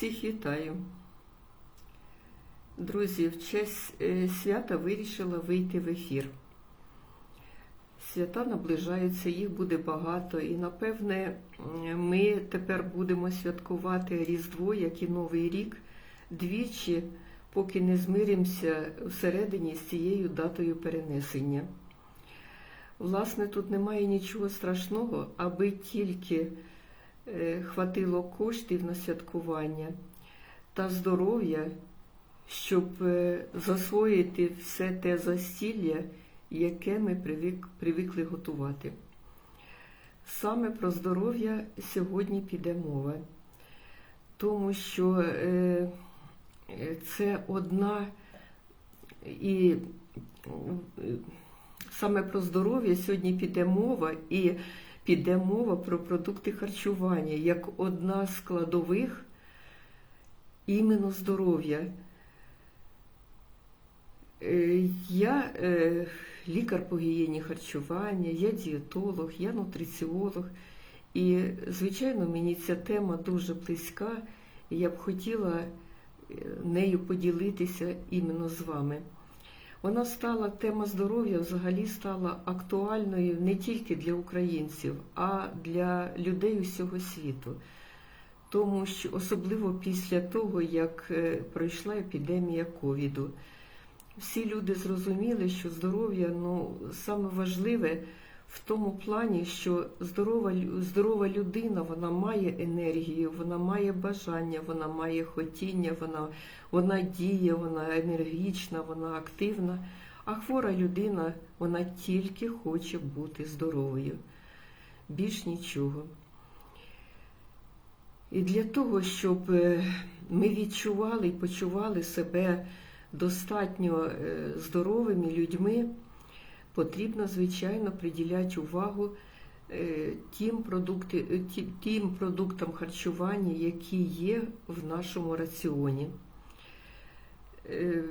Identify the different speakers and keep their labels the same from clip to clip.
Speaker 1: Всіх вітаю. Друзі, в честь е, свята вирішила вийти в ефір. Свята наближаються, їх буде багато, і напевне ми тепер будемо святкувати Різдво, як і Новий рік, двічі, поки не змиримося всередині з цією датою перенесення. Власне, тут немає нічого страшного, аби тільки хватило коштів на святкування та здоров'я, щоб е, засвоїти все те застілля, яке ми привик, привикли готувати. Саме про здоров'я сьогодні піде мова, тому що е, е, це одна і е, саме про здоров'я сьогодні піде мова і піде мова про продукти харчування як одна з складових іменно здоров'я. Е, Я е, лікар по гігієні харчування, я дієтолог, я нутриціолог. І, звичайно, мені ця тема дуже близька, і я б хотіла е, нею поділитися іменно з вами. Вона стала, тема здоров'я взагалі стала актуальною не тільки для українців, а для людей усього світу. Тому що особливо після того, як е, пройшла епідемія ковіду, всі люди зрозуміли, що здоров'я ну, саме важливе в тому плані, що здорова, здорова людина вона має енергію, вона має бажання, вона має хотіння, вона, вона діє, вона енергічна, вона активна. А хвора людина вона тільки хоче бути здоровою. Більш нічого. І для того, щоб е, ми відчували і почували себе достатньо е, здоровими людьми, потрібно, звичайно, приділяти увагу е, тим, е, тим продуктам харчування, які є в нашому раціоні. Е,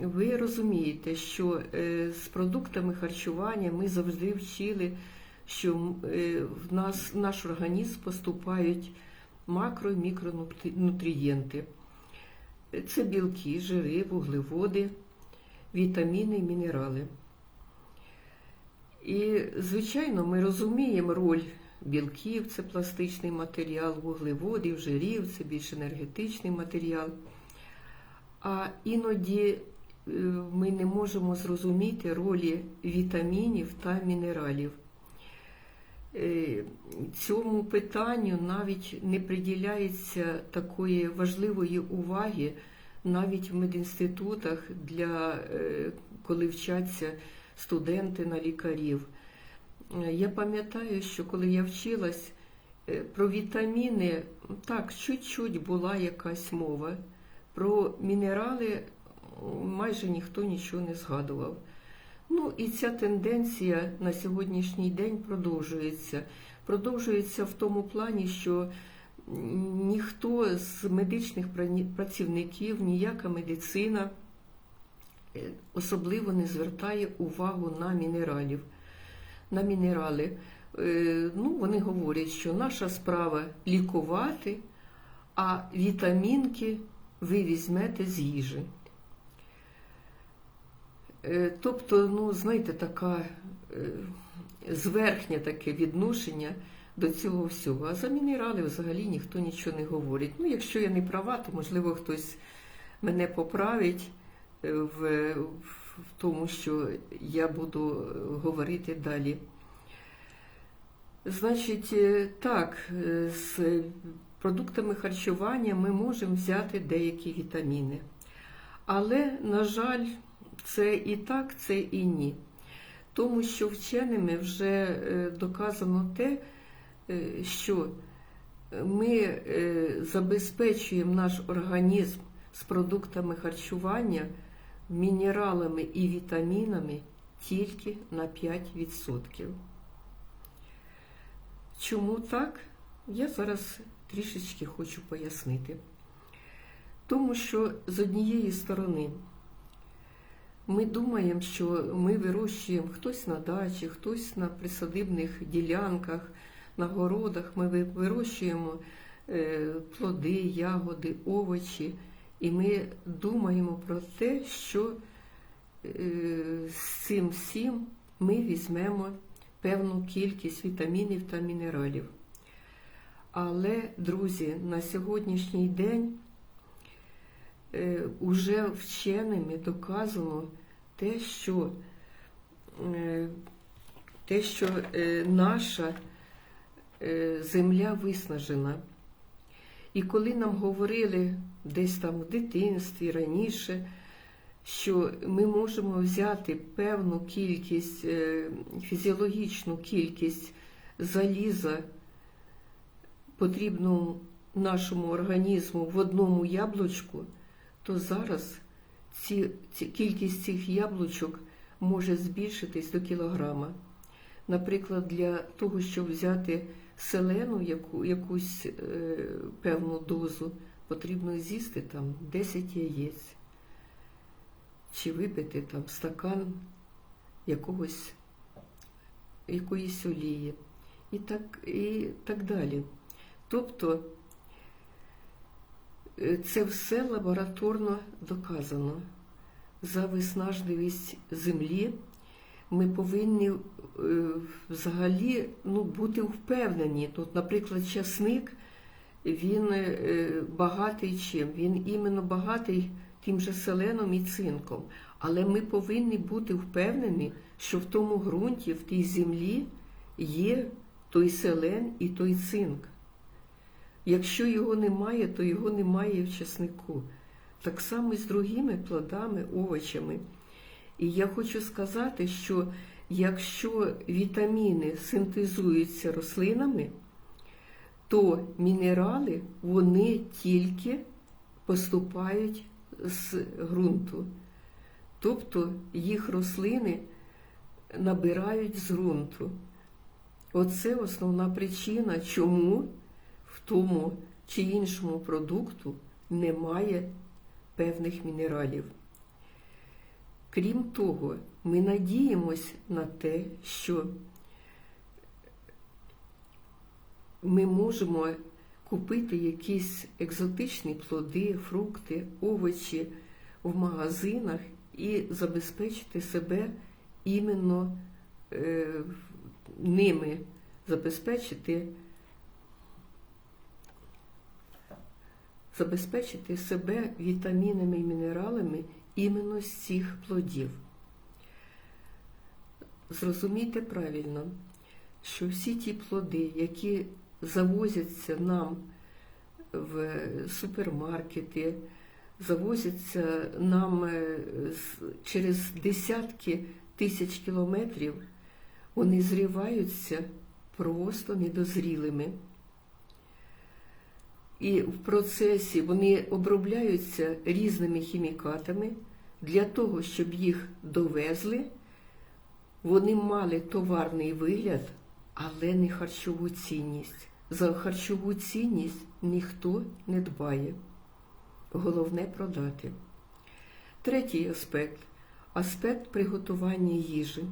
Speaker 1: Ви розумієте, що з продуктами харчування ми завжди вчили, що в нас в наш організм поступають макро і мікронутрієнти. Це білки, жири, вуглеводи, вітаміни і мінерали. І, звичайно, ми розуміємо роль білків, це пластичний матеріал, вуглеводів, жирів, це більш енергетичний матеріал. А іноді е, ми не можемо зрозуміти ролі вітамінів та мінералів. Е, Цьому питанню навіть не приділяється такої важливої уваги навіть в медінститутах, для, е, коли вчаться студенти на лікарів. Е, Я пам'ятаю, що коли я вчилась е, про вітаміни, так, чуть-чуть була якась мова. Про мінерали майже ніхто нічого не згадував. Ну і ця тенденція на сьогоднішній день продовжується. Продовжується в тому плані, що ніхто з медичних працівників, ніяка медицина особливо не звертає увагу на мінералів. На мінерали. Е, Ну, вони говорять, що наша справа лікувати, а вітамінки ви візьмете з їжі. Е, Тобто, ну, знаєте, така е, зверхнє таке відношення до цього всього. А за мінерали взагалі ніхто нічого не говорить. Ну, якщо я не права, то можливо хтось мене поправить е, в, в тому, що я буду е, говорити далі. Значить, е, так, е, з продуктами харчування ми можемо взяти деякі вітаміни. Але, на жаль, це і так, це і ні. Тому що вченими вже е, доказано те, е, що ми е, забезпечуємо наш організм з продуктами харчування, мінералами і вітамінами тільки на 5%. Чому так? Я зараз трішечки хочу пояснити. Тому що з однієї сторони ми думаємо, що ми вирощуємо хтось на дачі, хтось на присадибних ділянках, на городах. Ми вирощуємо е, плоди, ягоди, овочі, і ми думаємо про те, що е, з цим всім ми візьмемо певну кількість вітамінів та мінералів. Але, друзі, на сьогоднішній день е, уже вченими доказано те, що, е, те, що наша земля виснажена. І коли нам говорили десь там в дитинстві раніше, що ми можемо взяти певну кількість, е, фізіологічну кількість заліза, потрібну нашому організму в одному яблучку, то зараз ці, ці, кількість цих яблучок може збільшитись до кілограма. Наприклад, для того, щоб взяти селену, яку, якусь е, певну дозу, потрібно з'їсти там 10 яєць чи випити там стакан якогось, якоїсь олії і так, і так далі. Тобто е, це все лабораторно доказано. За виснажливість землі ми повинні е, взагалі ну, бути впевнені. Тут, наприклад, часник, він е, багатий чим? Він іменно багатий тим же селеном і цинком. Але ми повинні бути впевнені, що в тому ґрунті, в тій землі є той селен і той цинк. Якщо його немає, то його немає в часнику. Так само і з другими плодами, овочами. І я хочу сказати, що якщо вітаміни синтезуються рослинами, то мінерали вони тільки поступають з ґрунту. Тобто їх рослини набирають з ґрунту. Оце основна причина, чому в тому чи іншому продукту немає певних мінералів. Крім того, ми надіємось на те, що ми можемо купити якісь екзотичні плоди, фрукти, овочі в магазинах і забезпечити себе іменно е, ними, забезпечити, забезпечити себе вітамінами і мінералами іменно з цих плодів. Зрозумійте правильно, що всі ті плоди, які завозяться нам в супермаркети, завозяться нам е, через десятки тисяч кілометрів, вони зриваються просто недозрілими. І в процесі вони обробляються різними хімікатами для того, щоб їх довезли, вони мали товарний вигляд, але не харчову цінність. За харчову цінність ніхто не дбає. Головне продати. Третій аспект аспект приготування їжі.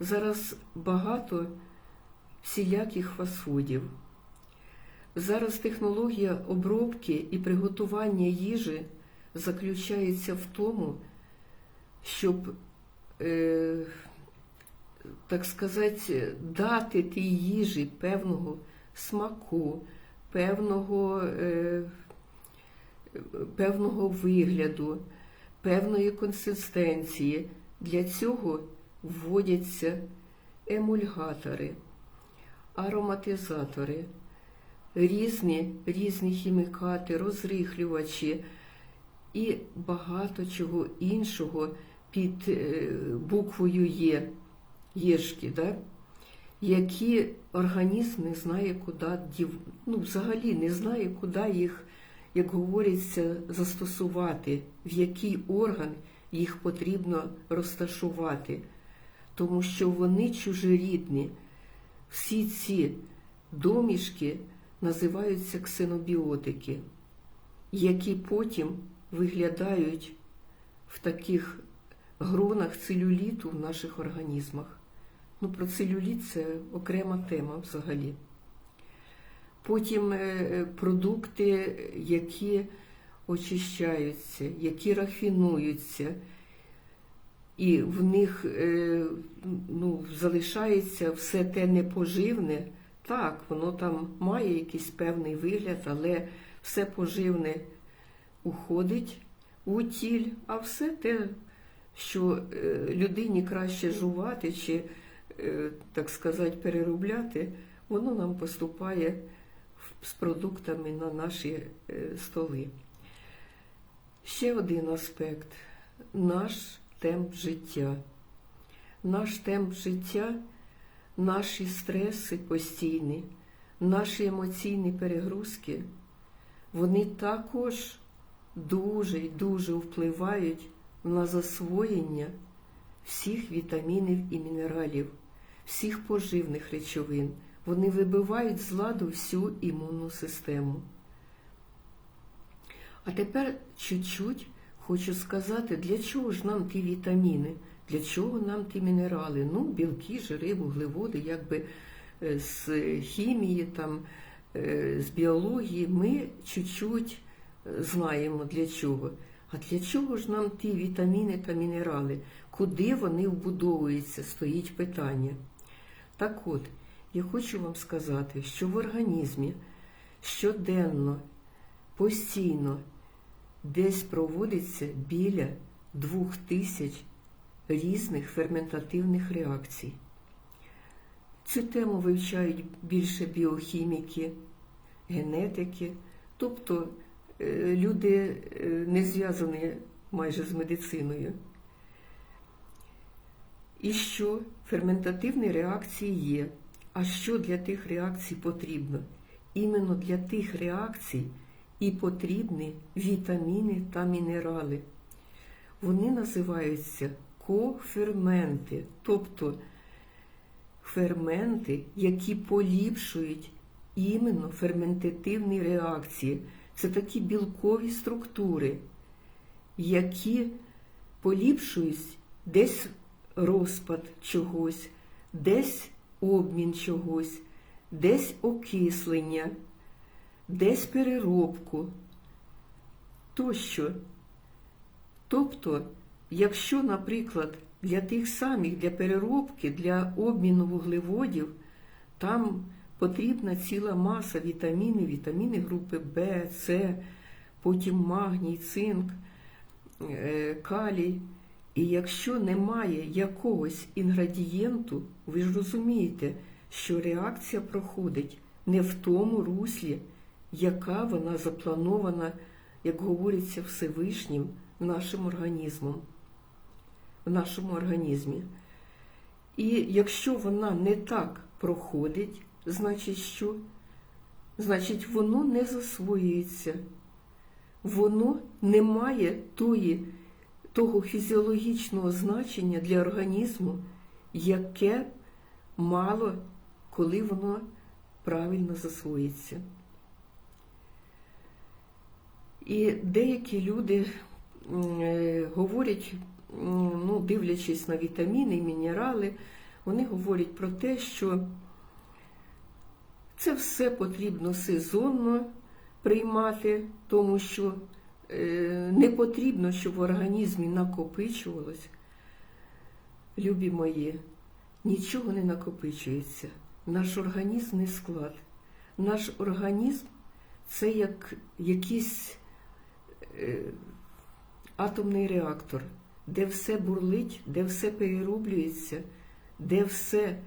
Speaker 1: Зараз багато всіляких фастфудів. Зараз технологія обробки і приготування їжі заключається в тому, щоб, е, так сказати, дати тій їжі певного смаку, певного, е, певного вигляду, певної консистенції. Для цього вводяться емульгатори, ароматизатори різні різні хімікати, розрихлювачі і багато чого іншого під е, буквою Є, єшки, да? які організм не знає, куди ну, взагалі не знає, куди їх, як говориться, застосувати, в який орган їх потрібно розташувати, тому що вони чужорідні. Всі ці домішки називаються ксенобіотики, які потім виглядають в таких гронах целюліту в наших організмах. Ну, про целюліт це окрема тема взагалі. потім е, продукти, які очищаються, які рафінуються, і в них е, ну, залишається все те непоживне. Так, воно там має якийсь певний вигляд, але все поживне уходить у тіль, а все те, що е, людині краще жувати чи, е, так сказати, переробляти, воно нам поступає з продуктами на наші е, столи. Ще один аспект наш темп життя. Наш темп життя, наші стреси постійні, наші емоційні перегрузки, вони також дуже і дуже впливають на засвоєння всіх вітамінів і мінералів, всіх поживних речовин. Вони вибивають з ладу всю імунну систему. А тепер чуть-чуть хочу сказати, для чого ж нам ті вітаміни, для чого нам ті мінерали? Ну, білки, жири, вуглеводи, якби е, з хімії, там, е, з біології ми чуть-чуть е, знаємо для чого. А для чого ж нам ті вітаміни та мінерали? Куди вони вбудовуються? Стоїть питання. Так от, я хочу вам сказати, що в організмі щоденно, постійно десь проводиться біля двох тисяч різних ферментативних реакцій. Цю тему вивчають більше біохіміки, генетики, тобто е, люди е, не зв'язані майже з медициною. І що ферментативні реакції є. А що для тих реакцій потрібно? Іменно для тих реакцій і потрібні вітаміни та мінерали. Вони називаються коферменти, тобто ферменти, які поліпшують іменно ферментативні реакції. Це такі білкові структури, які поліпшують десь розпад чогось, десь обмін чогось, десь окислення, десь переробку тощо. Тобто, якщо, наприклад, для тих самих, для переробки, для обміну вуглеводів, там потрібна ціла маса вітамінів, вітаміни групи В, С, потім магній, цинк, е, калій. І якщо немає якогось інгредієнту, ви ж розумієте, що реакція проходить не в тому руслі, яка вона запланована, як говориться, Всевишнім нашим організмом, в нашому організмі. І якщо вона не так проходить, значить що? Значить, воно не засвоюється, воно не має тої того фізіологічного значення для організму, яке мало, коли воно правильно засвоїться. І деякі люди е, говорять, ну, дивлячись на вітаміни і мінерали, вони говорять про те, що це все потрібно сезонно приймати, тому що е, не потрібно, щоб в організмі накопичувалось. Любі мої, нічого не накопичується. Наш організм не склад. Наш організм це як якийсь е, атомний реактор, де все бурлить, де все перероблюється, де все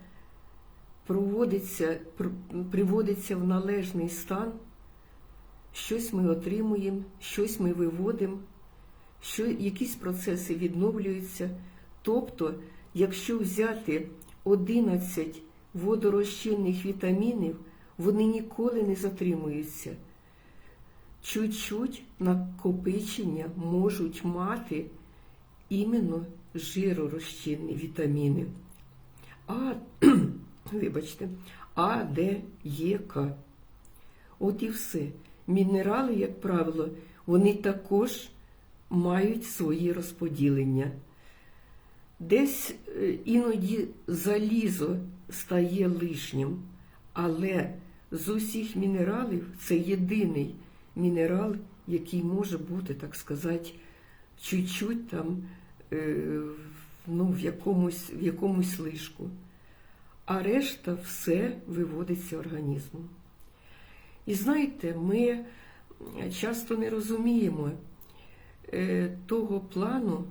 Speaker 1: проводиться, пр- приводиться в належний стан. Щось ми отримуємо, щось ми виводимо, що якісь процеси відновлюються. Тобто, якщо взяти 11 водорозчинних вітамінів, вони ніколи не затримуються. Чуть-чуть накопичення можуть мати іменно жиророзчинні вітаміни. А, вибачте, А, Д, Є, К. От і все. Мінерали, як правило, вони також мають свої розподілення. Десь е, іноді залізо стає лишнім, але з усіх мінералів це єдиний мінерал, який може бути, так сказати, чуть-чуть там е, ну, в, якомусь, в якомусь лишку. А решта все виводиться організмом. І знаєте, ми часто не розуміємо е, того плану.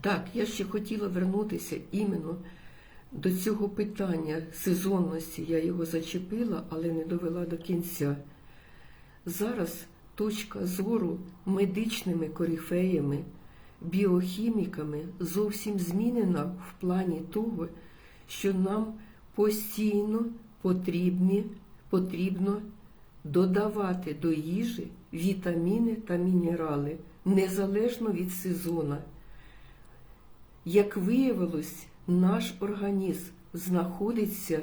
Speaker 1: Так, я ще хотіла вернутися іменно до цього питання сезонності. Я його зачепила, але не довела до кінця. Зараз точка зору медичними корифеями, біохіміками зовсім змінена в плані того, що нам постійно потрібні, потрібно додавати до їжі вітаміни та мінерали незалежно від сезону. Як виявилось, наш організм знаходиться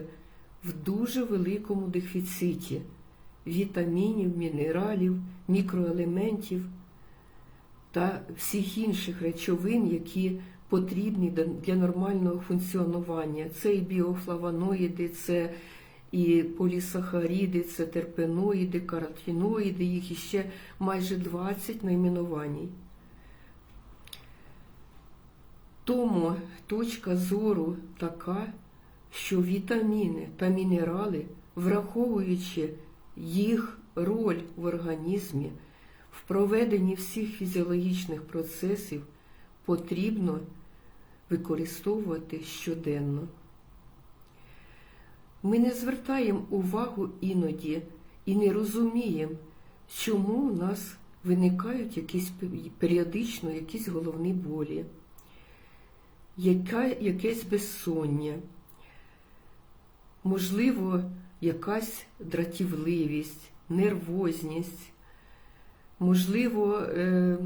Speaker 1: в дуже великому дефіциті вітамінів, мінералів, мікроелементів та всіх інших речовин, які потрібні для нормального функціонування. Це і біофлавоноїди, це і полісахаріди, це терпеноїди, каротиноїди, їх іще майже 20 найменувань. Тому точка зору така, що вітаміни та мінерали, враховуючи їх роль в організмі, в проведенні всіх фізіологічних процесів, потрібно використовувати щоденно. Ми не звертаємо увагу іноді і не розуміємо, чому у нас виникають якісь періодично якісь головні болі яка, якесь безсоння, можливо, якась дратівливість, нервозність, можливо, е,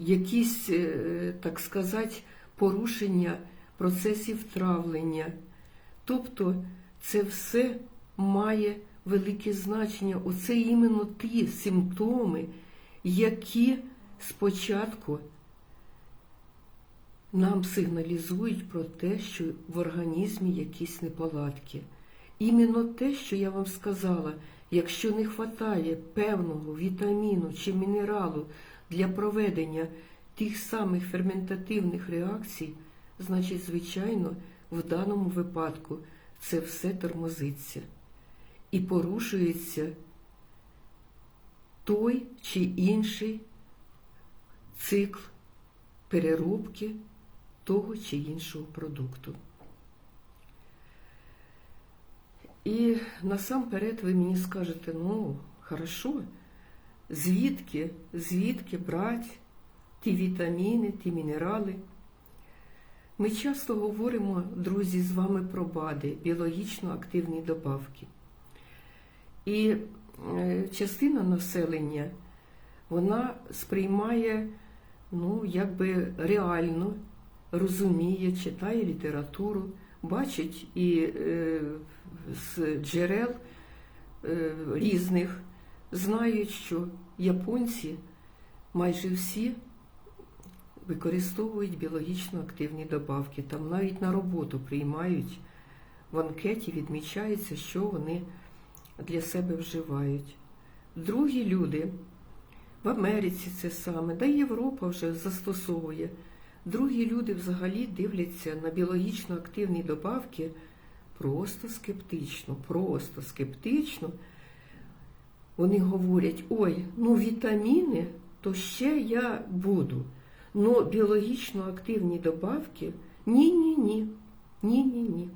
Speaker 1: якісь, е, так сказати, порушення процесів травлення. Тобто це все має велике значення. Оце іменно ті симптоми, які спочатку нам сигналізують про те, що в організмі якісь неполадки. Іменно те, що я вам сказала, якщо не вистачає певного вітаміну чи мінералу для проведення тих самих ферментативних реакцій, значить, звичайно, в даному випадку це все тормозиться і порушується той чи інший цикл переробки того чи іншого продукту. І насамперед ви мені скажете, ну, хорошо, звідки, звідки брати ті вітаміни, ті мінерали? Ми часто говоримо, друзі, з вами про БАДи, біологічно активні добавки. І е, частина населення, вона сприймає, ну, якби реально розуміє, читає літературу, бачить і е, з джерел е, різних знають, що японці майже всі використовують біологічно активні добавки. Там навіть на роботу приймають в анкеті, відмічається, що вони для себе вживають. Другі люди в Америці це саме, да Європа вже застосовує. Другі люди взагалі дивляться на біологічно активні добавки просто скептично, просто скептично. Вони говорять, ой, ну вітаміни, то ще я буду. Ну біологічно активні добавки ні-ні-ні. Ні-ні-ні.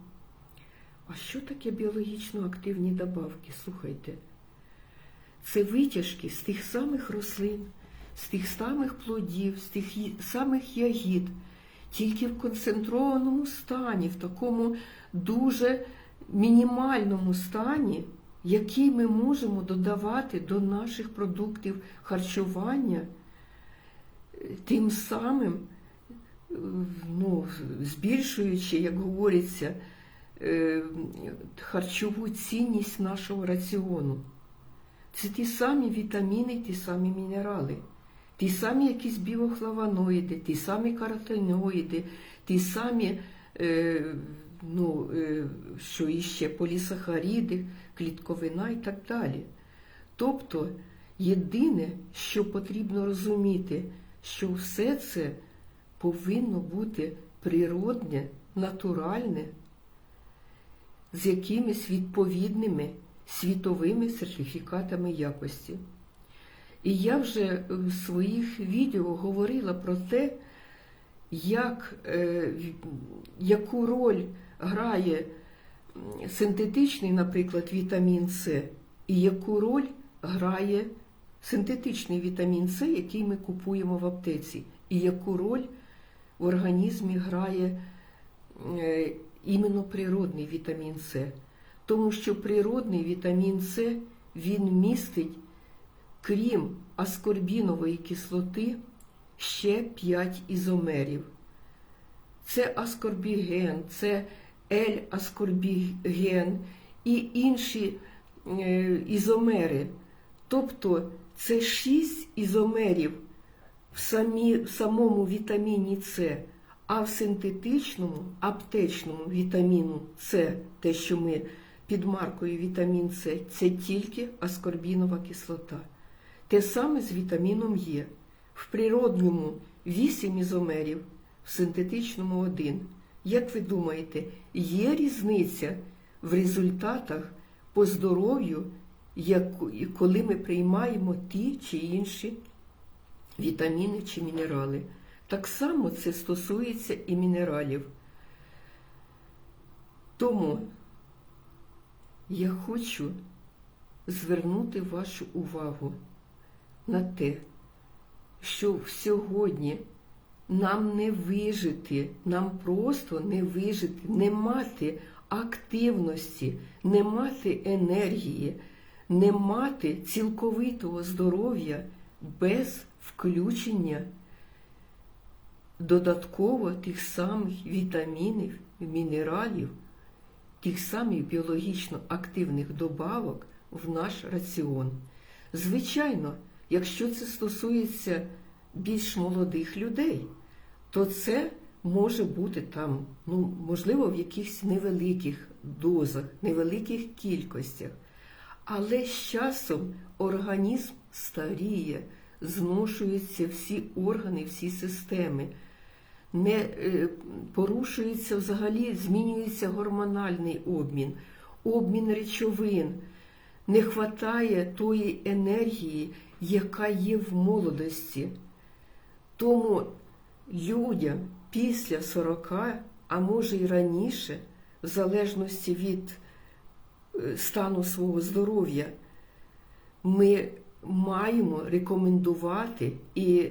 Speaker 1: А що таке біологічно активні добавки? Слухайте. Це витяжки з тих самих рослин з тих самих плодів, з тих самих ягід, тільки в концентрованому стані, в такому дуже мінімальному стані, який ми можемо додавати до наших продуктів харчування, тим самим, ну, збільшуючи, як говориться, е, харчову цінність нашого раціону. Це ті самі вітаміни, ті самі мінерали ті самі якісь біохлавоноїди, ті самі каротиноїди, ті самі е, ну, е, що іще полісахаріди, клітковина і так далі. Тобто, єдине, що потрібно розуміти, що все це повинно бути природне, натуральне, з якимись відповідними світовими сертифікатами якості. І я вже в своїх відео говорила про те, як, е, яку роль грає синтетичний, наприклад, вітамін С, і яку роль грає синтетичний вітамін С, який ми купуємо в аптеці, і яку роль в організмі грає е, іменно природний вітамін С. Тому що природний вітамін С він містить, крім аскорбінової кислоти, ще 5 ізомерів. Це аскорбіген, це L-аскорбіген і інші е, ізомери. Тобто це 6 ізомерів в, самі, в самому вітаміні С, а в синтетичному аптечному вітаміну С, те, що ми під маркою вітамін С, це тільки аскорбінова кислота. Те саме з вітаміном Е. В природньому 8 ізомерів, в синтетичному 1. Як ви думаєте, є різниця в результатах по здоров'ю, коли ми приймаємо ті чи інші вітаміни чи мінерали? Так само це стосується і мінералів. Тому я хочу звернути вашу увагу на те, що сьогодні нам не вижити, нам просто не вижити, не мати активності, не мати енергії, не мати цілковитого здоров'я без включення додатково тих самих вітамінів, мінералів, тих самих біологічно активних добавок в наш раціон. Звичайно, якщо це стосується більш молодих людей, то це може бути там, ну, можливо, в якихось невеликих дозах, невеликих кількостях. Але з часом організм старіє, зношуються всі органи, всі системи, не е, порушується взагалі, змінюється гормональний обмін, обмін речовин, не вистачає тої енергії, яка є в молодості. Тому людям після 40, а може й раніше, в залежності від е, стану свого здоров'я, ми маємо рекомендувати, і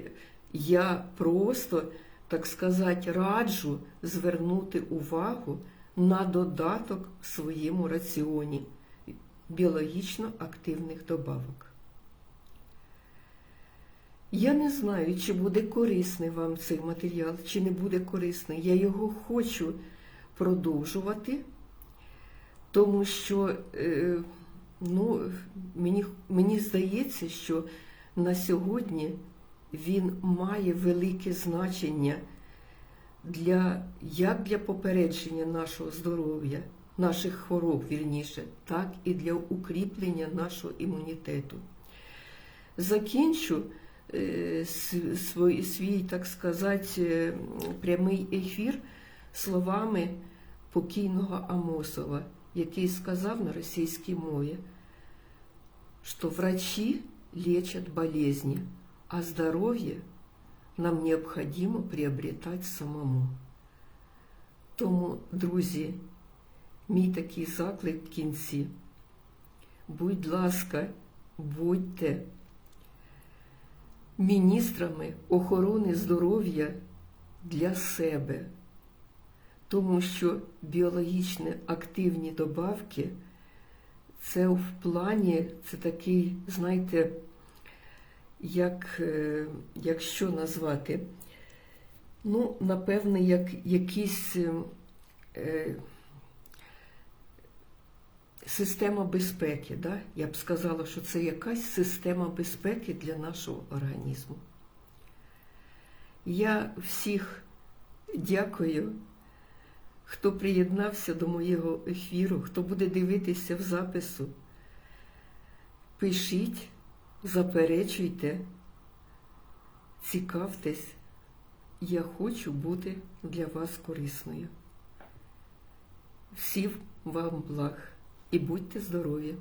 Speaker 1: я просто, так сказати, раджу звернути увагу на додаток в своєму раціоні біологічно активних добавок. Я не знаю, чи буде корисний вам цей матеріал, чи не буде корисний. Я його хочу продовжувати, тому що е, ну, мені, мені здається, що на сьогодні він має велике значення для, як для попередження нашого здоров'я, наших хвороб, вірніше, так і для укріплення нашого імунітету. Закінчу свій, свій, так сказати, е, прямий ефір словами покійного Амосова, який сказав на російській мові, що врачи лечат болезни, а здоров'я нам необхідно приобретати самому. Тому, друзі, мій такий заклик в кінці. Будь ласка, будьте міністрами охорони здоров'я для себе, тому що біологічно активні добавки це в плані, це такий, знаєте, як, е, як що назвати, ну, напевне, як якісь е, система безпеки. Да? Я б сказала, що це якась система безпеки для нашого організму. Я всіх дякую хто приєднався до моєго ефіру, хто буде дивитися в запису. Пишіть, заперечуйте, цікавтесь. Я хочу бути для вас корисною. Всім вам благ і будьте здорові!